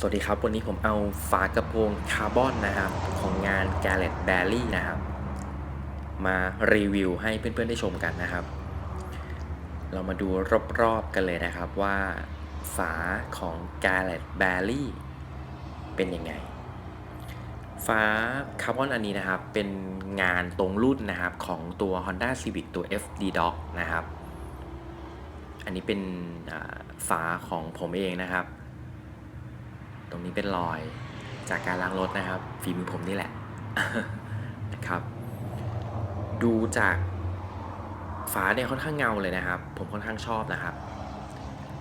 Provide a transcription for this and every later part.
สวัสดีครับ วันนี้ผมเอาฝากระโปรงคาร์บอนนะครับ ของงาน g a l e t b a r r y นะครับ มารีวิวให้เพื่อนๆได้ชมกันนะครับ เรามาดูรอบๆกันเลยนะครับว่าฝาของ g a l e t b a r r y เป็นยังไงฝาคาร์บอนอันนี้นะครับ เป็นงานตรงรุ่นนะครับของตัว Honda Civic ตัว FD Doc นะครับ อันนี้เป็นฝาของผมเองนะครับ ตรงนี้เป็นรอยจากการล้างรถนะครับ ฝีมือผมนี่แหละนะครับ ดูจากฝาเนี่ยค่อนข้างเงาเลยนะครับ ผมค่อนข้างชอบนะครับ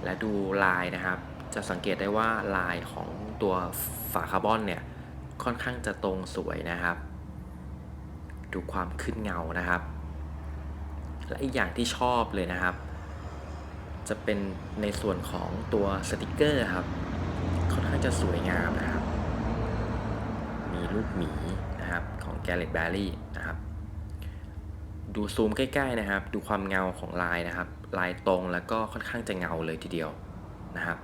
และดูลายนะครับ จะสังเกตได้ว่าลายของตัวฝาคาร์บอนเนี่ยค่อนข้างจะตรงสวยนะครับ ดูความขึ้นเงานะครับ และอีกอย่างที่ชอบเลยนะครับ จะเป็นในส่วนของตัวสติกเกอร์ครับ จะสวยงามนะครับ มีรูปหมีนะครับของ g a l l e t b a r r y นะครับ ดูซูมใกล้ๆนะครับ ดูความเงาของลายนะครับ ลายตรงแล้วก็ค่อนข้างจะเงาเลยทีเดียวนะครับ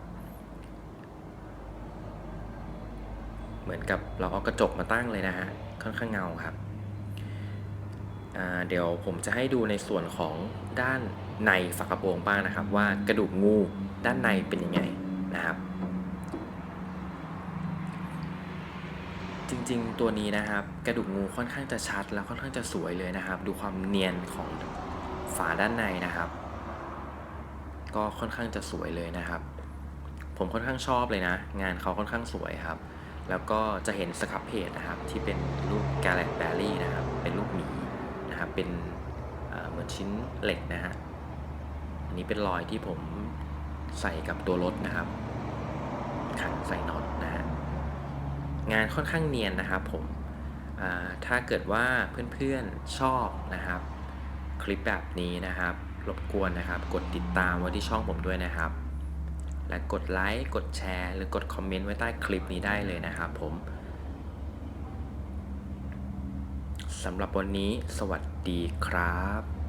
เหมือนกับเราเอากระจกมาตั้งเลยนะฮะ ค่อนข้างเงาครับเดี๋ยวผมจะให้ดูในส่วนของด้านในฝากระโปรงบ้างนะครับ ว่ากระดูกงูด้านในเป็นยังไงนะครับ จริงๆ ตัวนี้นะครับกระดูกงูค่อนข้างจะชัดแล้วค่อนข้างจะสวยเลยนะครับ ดูความเนียนของฝาด้านในนะครับ ก็ค่อนข้างจะสวยเลยนะครับ ผมค่อนข้างชอบเลยนะ งานเขาค่อนข้างสวยครับ แล้วก็จะเห็นสครับเพจนะครับ ที่เป็นรูปกาแล็กแบรี่นะครับ เป็นรูปหมีนะครับ เป็นเอ่อเหมือนชิ้นเหล็กนะฮะอันนี้เป็นรอยที่ผมใส่กับตัวรถนะครับขันใส่น็อตนะฮะ งานค่อนข้างเนียนนะครับผมถ้าเกิดว่าเพื่อนๆชอบนะครับ คลิปแบบนี้นะครับ รบกวนนะครับ กดติดตามไว้ที่ช่องผมด้วยนะครับ และกดไลค์กดแชร์ หรือกดคอมเมนต์ไว้ใต้คลิปนี้ได้เลยนะครับผมสำหรับวันนี้สวัสดีครับ